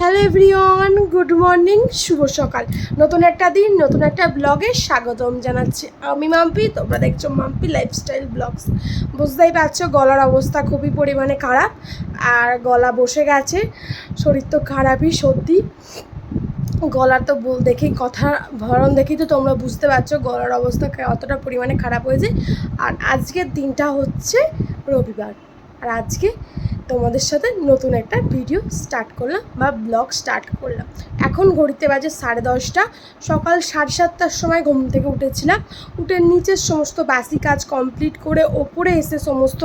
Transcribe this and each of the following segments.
Hello everyone good morning শুভ সকাল। নতুন একটা দিন, নতুন একটা ব্লগে স্বাগতম জানাচ্ছি। আমি মাম্পি, তোমরা দেখছ মাম্পি লাইফস্টাইল ব্লগস বুঝতেই পারছ গলার অবস্থা খুবই পরিমাণে খারাপ, আর গলা বসে গেছে, শরীর তো খারাপই সত্যি। গলার তো দেখেই, কথা ভরণ দেখেই তো তোমরা বুঝতে পারছ গলার অবস্থা অতটা পরিমাণে খারাপ হয়েছে। আর আজকের দিনটা হচ্ছে রবিবার। আর আজকে তোমাদের সাথে নতুন একটা ভিডিও স্টার্ট করলাম বা ব্লগ স্টার্ট করলাম। এখন ঘড়িতে বাজে সাড়ে দশটা, সকাল সাড়ে সাতটার সময় ঘুম থেকে উঠেছিলাম। উঠে নিচের সমস্ত বাসি কাজ কমপ্লিট করে ওপরে এসে সমস্ত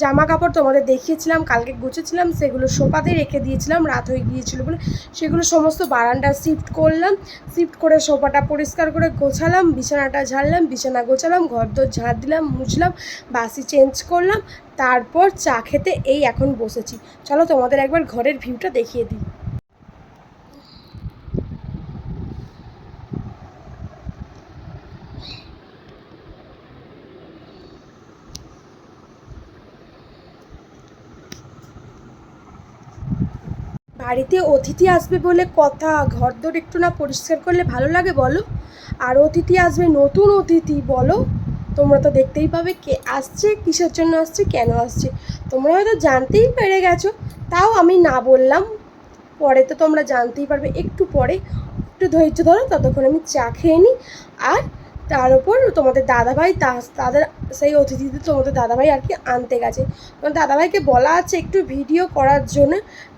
জামা কাপড় তোমাদের দেখিয়েছিলাম, কালকে গুছেছিলাম, সেগুলো সোফাতে রেখে দিয়েছিলাম, রাত হয়ে গিয়েছিল বলে সেগুলো সমস্ত বারান্দা শিফট করলাম শিফট করে সোফাটা পরিষ্কার করে গোছালাম, বিছানাটা ঝাড়লাম, বিছানা গোছালাম ঘর দোর ঝাড় দিলাম, মুছলাম, বাসি চেঞ্জ করলাম তারপর চা খেতে এই এখন বসেছি। চলো তোমাদের একবার ঘরের ভিউটা দেখিয়ে দিই। বাড়িতে অতিথি আসবে বলে কথা, ঘরদোর একটু না পরিষ্কার করলে ভালো লাগে বলো? আর অতিথি আসবে নতুন অতিথি বলো? তোমরা তো দেখতেই পাবে কে আসছে, কিসের জন্য আসছে, কেন আসছে। তোমরা হয়তো জানতেই পেরে গেছো, তাও আমি না বললাম। পরে তো তোমরা জানতেই পারবে, একটু পরে, একটু ধৈর্য ধরো, ততক্ষণ আমি চা খেয়ে নিই আর তার উপর তোমাদের দাদাভাই তাদের সেই অতিথিদের তোমাদের দাদাভাই আর কি আনতে গেছে। তোমার দাদাভাইকে বলা আছে একটু ভিডিও করার জন্য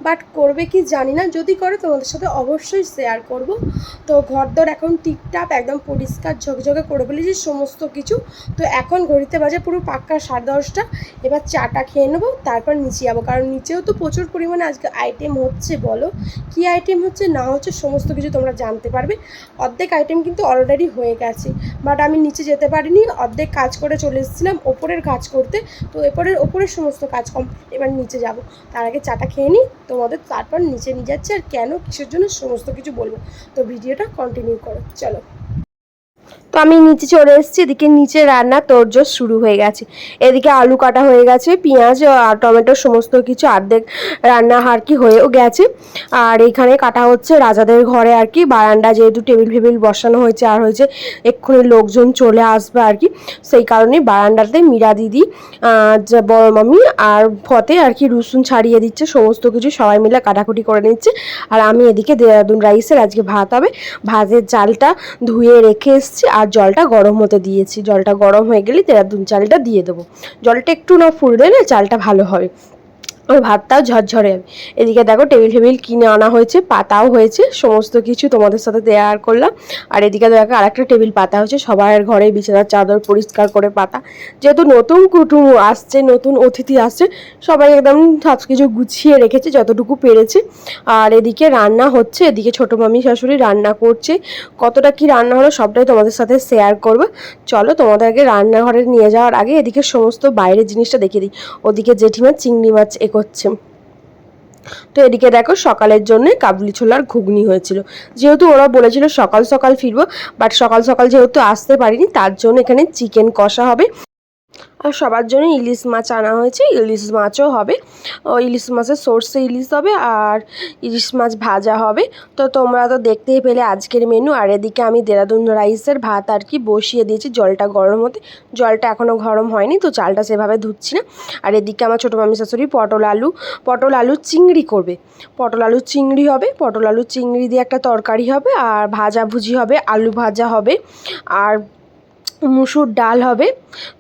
বাট করবে কি জানি না। যদি করে তোমাদের সাথে অবশ্যই শেয়ার করব। তো ঘরদোর এখন টিপটাপ একদম পরিষ্কার ঝকঝকে করে ফেলেছি সমস্ত কিছু। তো এখন ঘড়িতে বাজে পুরো পাক্কা সাড়ে দশটা। এবার চাটা খেয়ে নেব, তারপর নিচে যাব। কারণ নিচেও তো প্রচুর পরিমাণে আজকে আইটেম হচ্ছে, বলো। কি আইটেম হচ্ছে না হচ্ছে সমস্ত কিছু তোমরা জানতে পারবে। অর্ধেক আইটেম কিন্তু অলরেডি হয়ে গেছে। বাট আমি নিচে যেতে পারিনি, অর্ধেক কাজ করে চলে এসেছিলাম, ওপরের কাজ করতে। তো এরপরের, ওপরের সমস্ত কাজ কমপ্লিট এবার নিচে যাব। তার আগে চাটা খেয়ে নিই তোমাদের তারপর নিচে নিয়ে যাচ্ছে, আর কেন, কিসের জন্য, সমস্ত কিছু বলব। তো ভিডিওটা কন্টিনিউ করো, চলো। তো আমি নিচে চলে এসেছি, এদিকে নিচে রান্না তোরজোর শুরু হয়ে গেছে। এদিকে আলু কাটা হয়ে গেছে, পেঁয়াজ আর টমেটো সমস্ত কিছু অর্ধেক রান্না আর কি হয়েও গেছে। আর এখানে কাটা হচ্ছে রাজাদের ঘরে আর কি, বারান্দা যেহেতু টেবিল ফেবিল বসানো হয়েছে আর হয়েছে এক্ষুনি লোকজন চলে আসবে আর কি। সেই কারণে বারান্দাতে মীরা দিদি বড় মামি আর ফতে আর কি রসুন ছাড়িয়ে দিচ্ছে, সমস্ত কিছু সবাই মিলে কাটাকুটি করে নিচ্ছে। আর আমি এদিকে দেরাদুন রাইসের আজকে ভাত হবে। ভাতের চালটা ধুয়ে রেখে এসছি আর জলটা গরম হতে দিয়েছি। জলটা গরম হয়ে গেলে তেরাদুন চালটা দিয়ে দেবো। জলটা একটু না ফুটলে না চালটা ভালো হবে আর ভাতটাও ঝরঝরে। হবে এদিকে দেখো টেবিল টেবিল কিনে আনা হয়েছে, পাতাও হয়েছে, সমস্ত কিছু তোমাদের সাথে দেয়ার করলাম। আর এদিকে দেখো আরেকটা টেবিল পাতা হয়েছে, সবার ঘরে বিছানার চাদর, পরিষ্কার করে পাতা। যেহেতু নতুন কুটুম আসছে, নতুন অতিথি আসছে, সবাই একদম সব কিছু গুছিয়ে রেখেছে যতটুকু পেরেছে। আর এদিকে রান্না হচ্ছে, এদিকে ছোটো মামি শাশুড়ি রান্না করছে। কতটা কি রান্না হলো সবটাই তোমাদের সাথে শেয়ার করবে। চলো তোমাদেরকে রান্নাঘরে নিয়ে যাওয়ার আগে এদিকে সমস্ত বাইরের জিনিসটা দেখিয়ে দিই। ওদিকে জেঠিমা চিংড়ি মাছ এগোচ্ছে তো এদিকে দেখো সকালের জন্য কাবুলি ছোলার ঘুগনি হয়েছিল। যেহেতু ওরা বলেছিল সকাল সকাল ফিরবো বাট সকাল সকাল যেহেতু আসতে পারিনি, তার জন্য এখানে চিকেন কষা হবে। সবার জন্য ইলিশ মাছ আনা হয়েছে। ইলিশ মাছও হবে। ও ইলিশ মাছের সর্ষে ইলিশ হবে আর ইলিশ মাছ ভাজা হবে। তো তোমরা তো দেখতেই পেলে আজকের মেনু আর এদিকে আমি দেরাদুন রাইসের ভাত আর কি বসিয়ে দিয়েছি। জলটা গরম হতে, জলটা এখনও গরম হয়নি, তো চালটা সেভাবে ধুচ্ছি না। আর এদিকে আমার ছোটো মামি শাশুড়ি পটল আলু পটল আলু চিংড়ি করবে। পটল আলু চিংড়ি হবে, পটল আলু চিংড়ি দিয়ে একটা তরকারি হবে, আর ভাজা ভুজি হবে, আলু ভাজা হবে। আর মুসুর ডাল হবে।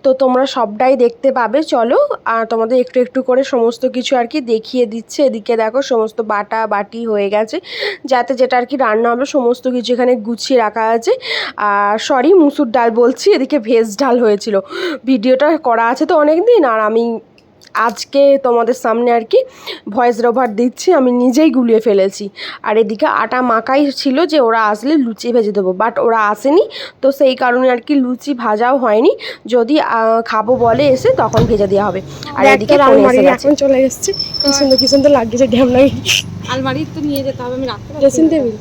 তো তোমরা সবটাই দেখতে পাবে। চলো, আর তোমাদের একটু একটু করে সমস্ত কিছু আর কি দেখিয়ে দিচ্ছে। এদিকে দেখো, সমস্ত বাটা বাটি হয়ে গেছে। যাতে যেটা আর কি রান্না হবে, সমস্ত কিছু এখানে গুছিয়ে রাখা আছে। আর সরি মুসুর ডাল বলছি, এদিকে ভেজ ডাল হয়েছিল। ভিডিওটা করা আছে তো অনেক দিন আর আমি আজকে তোমাদের সামনে আর কি ভয়েস ওভার দিচ্ছি আমি নিজেই গুলিয়ে ফেলেছি। আর এদিকে আটা মাখাই ছিল যে ওরা আসলে লুচি ভেজে দেবো বাট ওরা আসেনি। তো সেই কারণে আর কি লুচি ভাজাও হয়নি। যদি খাব বলে এসে তখন ভেজে দেওয়া হবে। আর এদিকে এখন চলে এসেছি। কি সুন্দর কি সুন্দর লাগছে ঢ্যাম লাগে আলমারি তো নিয়ে যেতে হবে আমি রাখতে ড্রেসিং টেবিল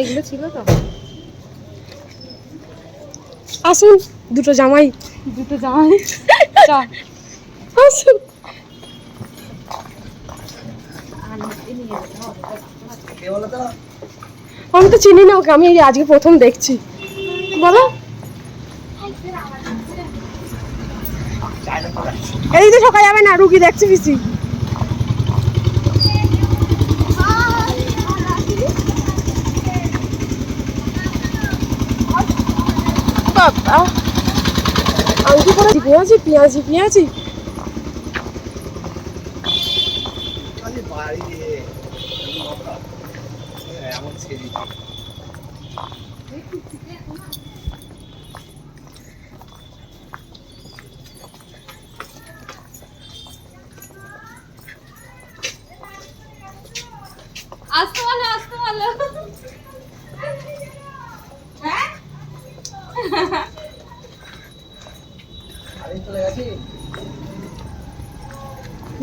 এগুলো ছিল তো। আসুন দুটো জামাই। দুটো জামাই? চা আসুন আমি তো চিনি না ওকে, আমি আজকে প্রথম দেখছি। বলো। এই তো ঢোকা যাবে না, রুগী দেখছি পিসি। আমি কি করে পেঁয়াজি পেঁয়াজি পেঁয়াজি খালি বাড়ি রে। এমন ছেড়ে আসতে বলো আমি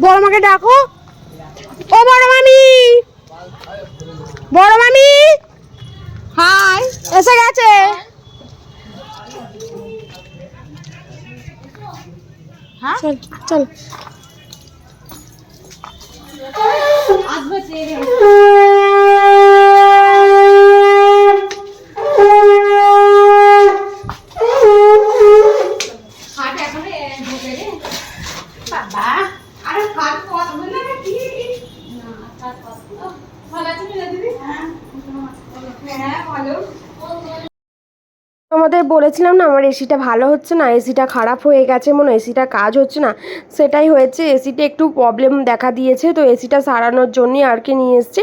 বড় মাকে ডাকো। ও বড় মামি। বড় মামি। হাই। এসে গেছে। হ্যাঁ? চল চল। বাবা আরে হাট কত বললে কত ভালো আছে মিলা দিদি? হ্যাঁ হ্যাঁ ভালো। আমাদের বলেছিলাম না, আমার এসিটা ভালো হচ্ছে না এসিটা খারাপ হয়ে গেছে, মনে এসিটা কাজ হচ্ছে না, সেটাই হয়েছে। এসিটা একটু প্রবলেম দেখা দিয়েছে, তো এসিটা সারানোর জন্যই আর কি নিয়ে এসছে।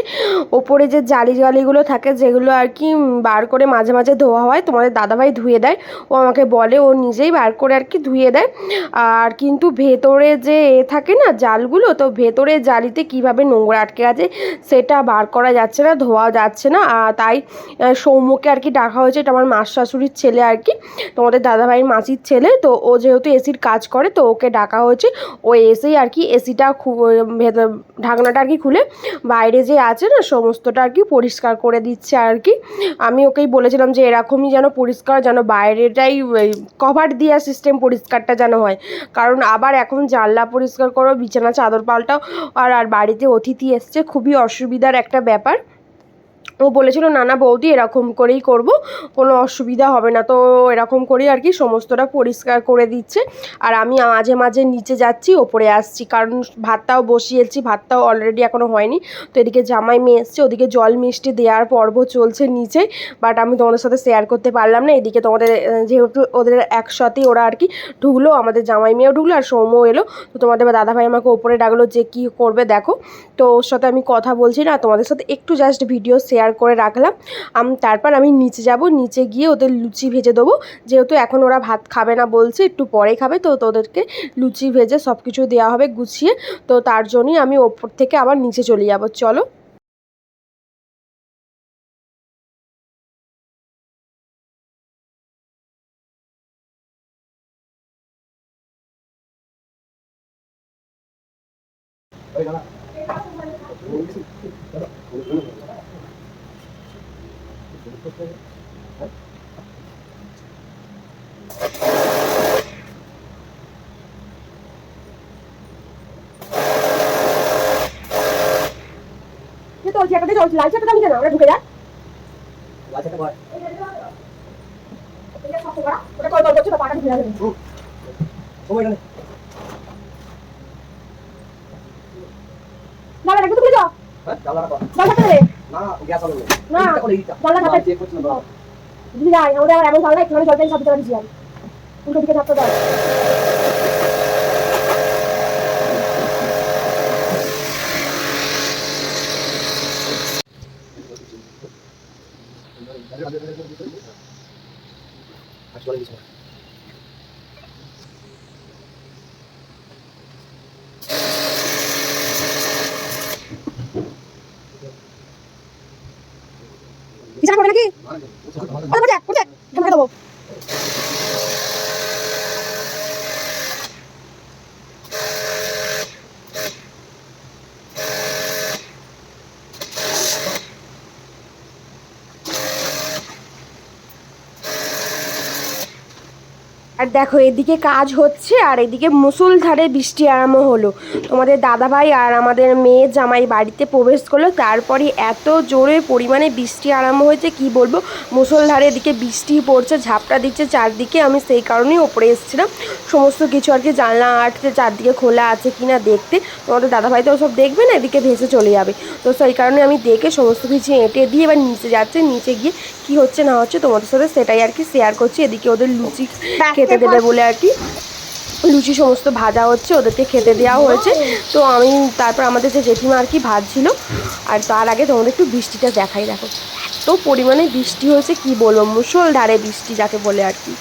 ওপরে যে জালি জালিগুলো থাকে, যেগুলো আর কি বার করে মাঝে মাঝে ধোয়া হয়, তোমাদের দাদাভাই ধুয়ে দেয়। ও আমাকে বলে, ও নিজেই বার করে আর কি ধুয়ে দেয়। আর কিন্তু ভেতরে যে এ থাকে না, জালগুলো, তো ভেতরে জালিতে কীভাবে নোংরা আটকে আছে, সেটা বার করা যাচ্ছে না, ধোয়া যাচ্ছে না। তাই সৌম্যকে আর কি ডাকা হয়েছে, এটা আমার মাস শাশুড়ির ছেলে আর কি, তোমাদের দাদাভাইয়ের মাসির ছেলে, তো ও যেহেতু এসির কাজ করে, তো ওকে ডাকা হয়েছে। ও এসেই আর কি এসিটা ভেতর, ঢাকনাটা আর কি খুলে বাইরে যে আছে না, সমস্তটা আর কি পরিষ্কার করে দিচ্ছে আর কি। আমি ওকেই বলেছিলাম যে এরকমই যেন পরিষ্কার, যেন বাইরেটাই কভার দেওয়া সিস্টেম পরিষ্কারটা যেন হয়। কারণ আবার এখন জানলা পরিষ্কার করো, বিছানা, চাদর পাল্টাও, আর আর বাড়িতে অতিথি এসছে, খুবই অসুবিধার একটা ব্যাপার। ও বলেছিল, নানা বৌদি, এরকম করেই করব, কোনো অসুবিধা হবে না। তো এরকম করেই আর কি সমস্তটা পরিষ্কার করে দিচ্ছে। আর আমি মাঝে মাঝে নিচে যাচ্ছি, ওপরে আসছি, কারণ ভাতটাও বসিয়েছি, ভাতটাও অলরেডি এখনও হয়নি। তো এদিকে জামাই মেয়ে এসছে, ওদিকে জল মিষ্টি দেওয়ার পর্ব চলছে নিচে বাট আমি তোমাদের সাথে শেয়ার করতে পারলাম না। এদিকে তোমাদের, যেহেতু ওদের একসাথেই ওরা আর কি ঢুকলো, আমাদের জামাই মেয়েও ঢুকলো আর সৌম্য এলো। তো তোমাদের দাদাভাই আমাকে ওপরে ডাকলো যে, কি করবে দেখো। তো ওর সাথে আমি কথা বলছি না, তোমাদের সাথে একটু জাস্ট ভিডিও শেয়ার করে রাখলাম। তারপর আমি নিচে যাব। নিচে গিয়ে ওদের লুচি ভেজে দেবো। যেহেতু এখন ওরা ভাত খাবে না বলছে, একটু পরে খাবে। তো তোদেরকে লুচি ভেজে সব কিছু দেওয়া হবে গুছিয়ে। তো তার জন্যই আমি ওপর থেকে আবার নিচে চলে যাব। চলো। একটা চলছি লাল চাটা দাম কেন? আমরা ঢুকে যাই। বাচ্চাটা বল। ওটা কল কল করছে পাটা ঢুকে। যাবে নেই। না না একটু তুলে যাও হ্যাঁ, জানলাটা কর। জল থাকতে না, গ্যাস হবে না। না, মা থাকতে- চেক যাই আমাদের আবার এমন জানলা এখানে জলটা সব দিতে পারছি আমি উল্টো দিকে থাকতে দাও আসলে কিছু না। বিছানা করে নাকি ওটা উঠে উঠে ঢুকে দেবো আর দেখো এদিকে কাজ হচ্ছে আর এদিকে মুসুলধারে বৃষ্টি আরম্ভ হলো। তোমাদের দাদাভাই আর আমাদের মেয়ে জামাই বাড়িতে প্রবেশ করল। তারপরে এত জোরে পরিমাণে বৃষ্টি আরম্ভ হয়েছে কি বলব? মুসলধারে এদিকে বৃষ্টি পড়ছে ঝাপটা দিচ্ছে চারদিকে। আমি সেই কারণেই ওপরে এসেছিলাম। সমস্ত কিছু আর কি জানলা আটতে চারদিকে খোলা আছে কি না দেখতে। তোমাদের দাদাভাই তো সব দেখবে না এদিকে ভেসে চলে যাবে। তো সেই কারণে আমি দেখে সমস্ত কিছু এঁটে দিয়ে এবার নিচে যাচ্ছে। নিচে গিয়ে কি হচ্ছে না হচ্ছে তোমাদের সাথে সেটাই আর কি শেয়ার করছি। এদিকে ওদের লুচি খেতে দেবে বলে আর কি। লুচি সমস্ত ভাজা হচ্ছে, ওদেরকে খেতে দেওয়া হয়েছে। তো আমি তারপর আমাদের যে জেঠিমা আর কি ভাজছিল, আর তার আগে তোমাদের একটু বৃষ্টিটা দেখাই, দেখো। এত পরিমাণে বৃষ্টি হয়েছে, কি বলব মুসলধারে বৃষ্টি যাকে বলে আর কি।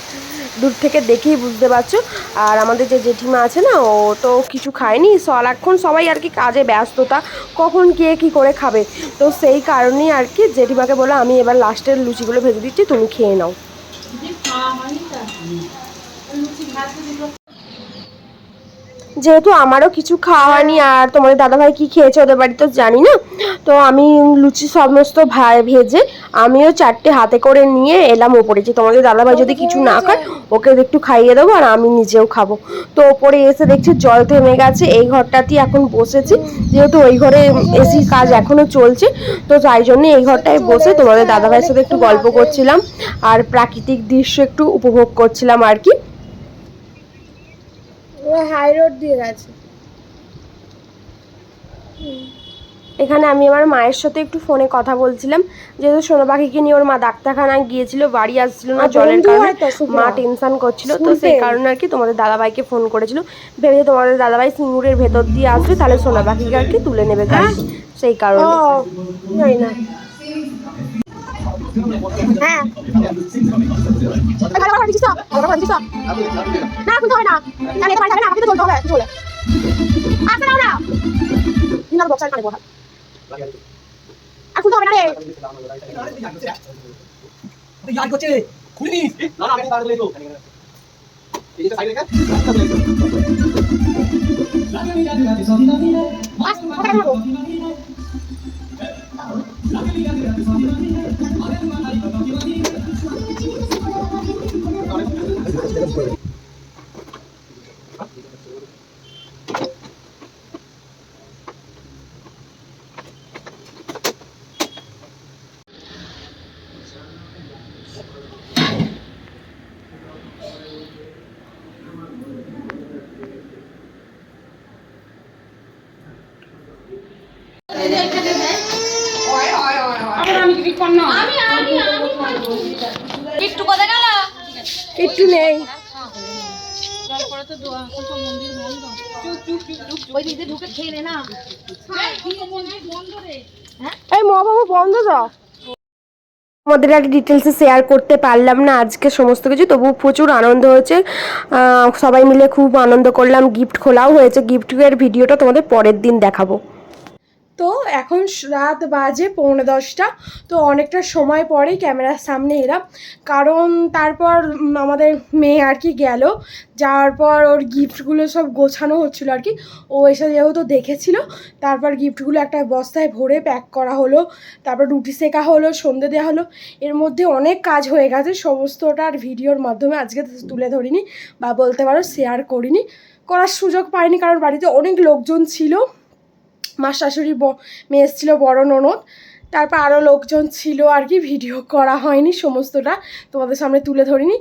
দূর থেকে দেখেই বুঝতে পারছ। আর আমাদের যে জেঠিমা আছে না, ও তো কিছু খায়নি। সারাক্ষণ সবাই আর কি কাজে ব্যস্ততা, কখন কে কি করে খাবে। তো সেই কারণেই আর কি জেঠিমাকে বলে আমি এবার লাস্টের লুচিগুলো ভেজে দিচ্ছি, তুমি খেয়ে নাও। যেহেতু আমারও কিছু খাওয়া হয়নি আর তোমাদের দাদাভাই কি খেয়েছে ওদের বাড়িতে জানি না। তো আমি লুচি সমস্ত ভা- ভেজে আমিও চারটে হাতে করে নিয়ে এলাম ওপরে। যে তোমাদের দাদাভাই যদি কিছু না খায় ওকে একটু খাইয়ে দেবো আর আমি নিজেও খাব। তো ওপরে এসে দেখছি জল থেমে গেছে এই ঘরটাতেই এখন বসেছি। যেহেতু ওই ঘরে এসির কাজ এখনও চলছে তো তাই জন্য এই ঘরটায় বসে তোমাদের দাদাভাইয়ের সাথে একটু গল্প করছিলাম। আর প্রাকৃতিক দৃশ্য একটু উপভোগ করছিলাম আর কি। হাই রোড দিয়ে গেছে। এখানে আমি আমার মায়ের সাথে একটু ফোনে কথা বলছিলাম। যেহেতু সোনা পাখিকে নিয়ে ওর মা ডাক্তারখানায় গিয়েছিল বাড়ি আসছিল না জলের কারণে মা টেনশন করছিল। তো সেই কারণে আর কি তোমাদের দাদাভাইকে ফোন করেছিল। ভেবে তোমাদের দাদাভাই সিঙ্গুরের ভেতর দিয়ে আসবে তাহলে সোনা পাখিকে আর কি তুলে নেবে গাড়ি সেই কারণে। না। হ্যাঁ। না খুলতে হবে না। না এটা পারবে না আমাকে তো চলতে হবে চলে। আসতে দাও না। দিনার বক্সার কানে বহাল আর খুলতে হবে না রে। ইয়ার করছে না না আমি তাড়াতাড়ি তো এই যে সাইডে রেখে কোথায় গেল একটু নেই ওই দিক দিয়ে ঢুকে খেয়ে নে না। মন্দির বন্ধ রে? বন্ধ তো। আমাদের আর ডিটেলসে শেয়ার করতে পারলাম না আজকে সমস্ত কিছু তবু প্রচুর আনন্দ হয়েছে। সবাই মিলে খুব আনন্দ করলাম গিফট খোলাও হয়েছে। গিফটের ভিডিওটা তোমাদের পরের দিন দেখাবো। তো এখন রাত বাজে পৌনে দশটা। তো অনেকটা সময় পরেই ক্যামেরার সামনে এলাম। কারণ তারপর আমাদের মেয়ে আর কি গেল। যাওয়ার পর ওর গিফটগুলো সব গোছানো হচ্ছিল আর কি। ও এসে যেহেতু দেখেছিল, তারপর গিফটগুলো একটা বস্তায় ভরে প্যাক করা হলো। তারপর রুটি সেকা হলো, সন্ধে দেওয়া হলো। এর মধ্যে অনেক কাজ হয়ে গেছে। সমস্তটা আর ভিডিওর মাধ্যমে আজকে তুলে ধরিনি বা বলতে পারো শেয়ার করিনি। করার সুযোগ পাইনি কারণ বাড়িতে অনেক লোকজন ছিল। মা শাশুড়ি মেয়ে এসেছিল বড় ননদ। তারপর আরও লোকজন ছিল আর কি, ভিডিও করা হয়নি সমস্তটা, তোমাদের সামনে তুলে ধরিনি।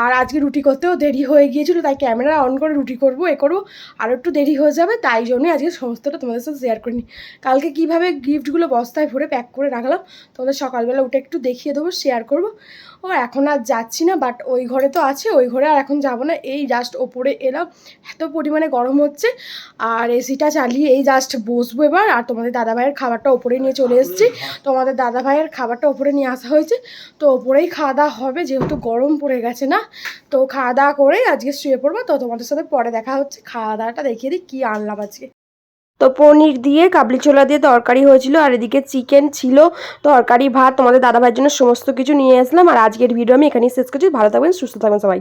আর আজকে রুটি করতেও দেরি হয়ে গিয়েছিল, তাই ক্যামেরা অন করে রুটি করব, এ করব আরও একটু দেরি হয়ে যাবে, তাই জন্যই আজকে সমস্তটা তোমাদের সাথে শেয়ার করিনি। কালকে কীভাবে গিফটগুলো বস্তায় ভরে প্যাক করে রাখলাম, তোমাদের সকালবেলা উঠে একটু দেখিয়ে দেবো শেয়ার করব। ও এখন আর যাচ্ছি না বাট ওই ঘরে তো আছে, ওই ঘরে আর এখন যাব না। এই জাস্ট ওপরে এলাম, এত পরিমাণে গরম হচ্ছে, আর এসিটা চালিয়ে এই জাস্ট বসবো এবার। আর তোমাদের দাদাভাইয়ের খাবারটা ওপরে নিয়ে চলে এসেছি। তোমাদের দাদাভাইয়ের খাবারটা ওপরে নিয়ে আসা হয়েছে। তো ওপরেই খাওয়া দাওয়া হবে, যেহেতু গরম পড়ে গেছে না, তো খাওয়া দাওয়া করে আজকে শুয়ে পড়ব। তো তোমাদের সাথে পরে দেখা হচ্ছে, খাওয়া দাওয়াটা দেখিয়ে দিই, কী আনলাম আজকে। তো পনির দিয়ে, কাবলি ছোলা দিয়ে তরকারি হয়েছিল আর এদিকে চিকেন ছিল, তরকারি, ভাত তোমাদের দাদাভাইয়ের জন্য সমস্ত কিছু নিয়ে আসলাম। আর আজকের ভিডিও আমি এখানেই শেষ করছি। ভালো থাকবেন, সুস্থ থাকবেন সবাই।